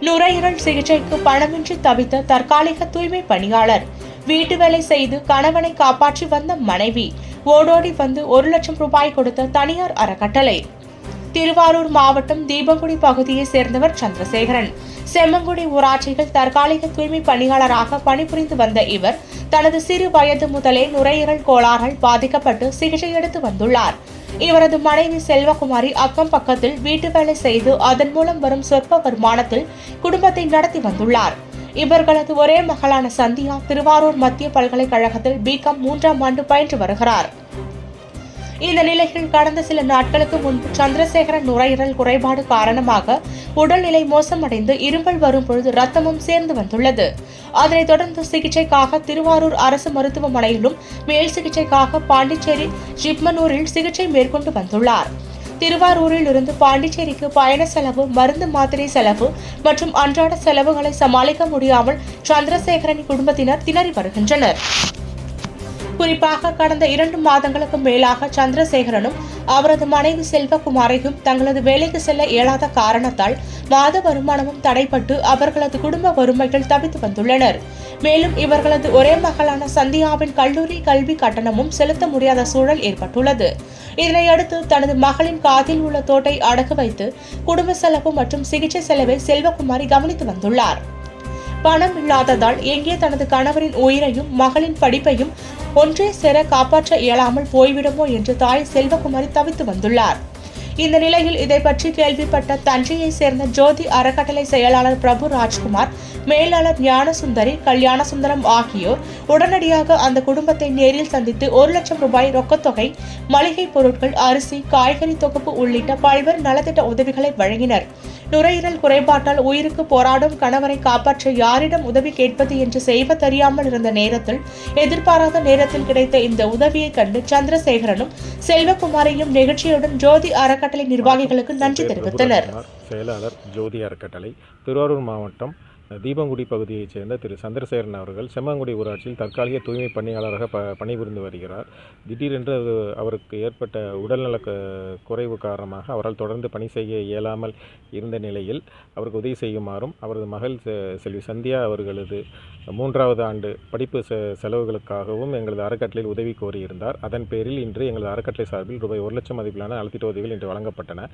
நுரையீரல் சிகிச்சைக்கு பணமின்றி தவித்த தற்காலிக தூய்மை பணியாளர். வீட்டு வேலை செய்து கணவனை காப்பாற்றி வந்த மனைவி ஓடோடி வந்து ஒரு லட்சம் ரூபாய் கொடுத்த தனியார் அறக்கட்டளை. திருவாரூர் மாவட்டம் தீபங்குடி பகுதியைச் சேர்ந்தவர் சந்திரசேகரன். செம்மங்குடி ஊராட்சியில் தற்காலிக தூய்மை பணியாளராக பணிபுரிந்து வந்த இவர் தனது சிறு வயது முதலே நுரையீரல் கோளாறால் பாதிக்கப்பட்டு சிகிச்சை எடுத்து வந்துள்ளார். இவரது மனைவி செல்வகுமாரி அக்கம் பக்கத்தில் வீட்டு வேலை செய்து அதன் மூலம் வரும் சொற்ப வருமானத்தில் குடும்பத்தை நடத்தி வந்துள்ளார். இவர்களது ஒரே மகளான சந்தியா திருவாரூர் மத்திய பல்கலைக்கழகத்தில் பிகாம் மூன்றாம் ஆண்டு பயின்று வருகிறார். இந்த நிலையில் கடந்த சில நாட்களுக்கு முன்பு சந்திரசேகரன் நுரையீரல் குறைபாடு காரணமாக உடல்நிலை மோசமடைந்து இருமல் வரும் பொழுது ரத்தமும் சேர்ந்து வந்துள்ளது. அதனைத் தொடர்ந்து சிகிச்சைக்காக திருவாரூர் அரசு மருத்துவமனையிலும் மேல் சிகிச்சைக்காக பாண்டிச்சேரி ஜிப்மனூரில் சிகிச்சை மேற்கொண்டு வந்துள்ளார். திருவாரூரில் இருந்து பாண்டிச்சேரிக்கு பயண செலவு மருந்து மாத்திரை செலவு மற்றும் அன்றாட செலவுகளை சமாளிக்க முடியாமல் சந்திரசேகரன் குடும்பத்தினர் திணறி வருகின்றனர். குறிப்பாக கடந்த இரண்டு மாதங்களுக்கு மேலாக சந்திரசேகரனும் அவரது மனைவி செல்வகுமாரையும் தங்களது வேலைக்கு செல்ல இயலாத காரணத்தால் மாத வருமானமும் தடைப்பட்டு அவர்களது குடும்ப வறுமைகள் தவித்து வந்துள்ளனர். மேலும் இவர்களது ஒரே மகளான சந்தியாவின் கல்லூரி கல்வி கட்டணமும் செலுத்த முடியாத சூழல் ஏற்பட்டுள்ளது. இதனையடுத்து தனது மகளின் காதில் உள்ள தோட்டை அடகு வைத்து குடும்ப செலவு மற்றும் சிகிச்சை செலவை செல்வகுமாரி கவனித்து வந்துள்ளார். பணம் இல்லாததால் எங்கே தனது கணவரின் உயிரையும் மகளின் படிப்பையும் ஒன்றே சேர காப்பாற்ற இயலாமல் போய்விடுமோ என்று தாய் செல்வகுமாரி தவித்து வந்துள்ளார். இந்த நிலையில் இதை பற்றி கேள்விப்பட்ட தஞ்சையை சேர்ந்த ஜோதி அறக்கட்டளை செயலாளர் பிரபு ராஜ்குமார் மேலாளர் ஞானசுந்தரி கல்யாணசுந்தரம் ஆகியோர் உடனடியாக அந்த குடும்பத்தை நேரில் சந்தித்து ஒரு லட்சம் ரூபாய் ரொக்கத்தொகை மளிகை பொருட்கள் அரிசி காய்கறி தொகுப்பு உள்ளிட்ட பல்வேறு நலத்திட்ட உதவிகளை வழங்கினர். நுரையீரல் குறைபாட்டால் உயிருக்கு போராடும் கணவரை காப்பாற்ற யாரிடம் உதவி கேட்பது என்று செய்வ தெரியாமல் இருந்த நேரத்தில் எதிர்பாராத நேரத்தில் கிடைத்த இந்த உதவியை கண்டு சந்திரசேகரனும் செல்வகுமாரையும் நிகழ்ச்சியுடன் ஜோதி அறக்கட்டளை நிர்வாகிகளுக்கு நன்றி தெரிவித்தனர். செயலாளர் ஜோதி அறக்கட்டளை திருவாரூர் மாவட்டம் தீபங்குடி பகுதியைச் சேர்ந்த திரு. சந்திரசேகரன் அவர்கள் செம்மங்குடி ஊராட்சியில் தற்காலிக தூய்மை பணியாளராக ப பணிபுரிந்து வருகிறார். திடீரென்று அது- அவருக்கு ஏற்பட்ட உடல்நல க- குறைவு காரணமாக அவரால் தொடர்ந்து பணி செய்ய இயலாமல் இருந்த நிலையில் அவருக்கு உதவி செய்யுமாறும் அவரது மகள் செல்வி சந்தியா அவர்களது மூன்றாவது ஆண்டு படிப்பு செ செலவுகளுக்காகவும் எங்களது அறக்கட்டளையில் உதவி கோரியிருந்தார். அதன் பேரில் இன்று எங்களது அறக்கட்டளை சார்பில் ரூபாய் ஒரு லட்சம் மதிப்பிலான நலத்திட்ட உதவிகள் இன்று வழங்கப்பட்டன.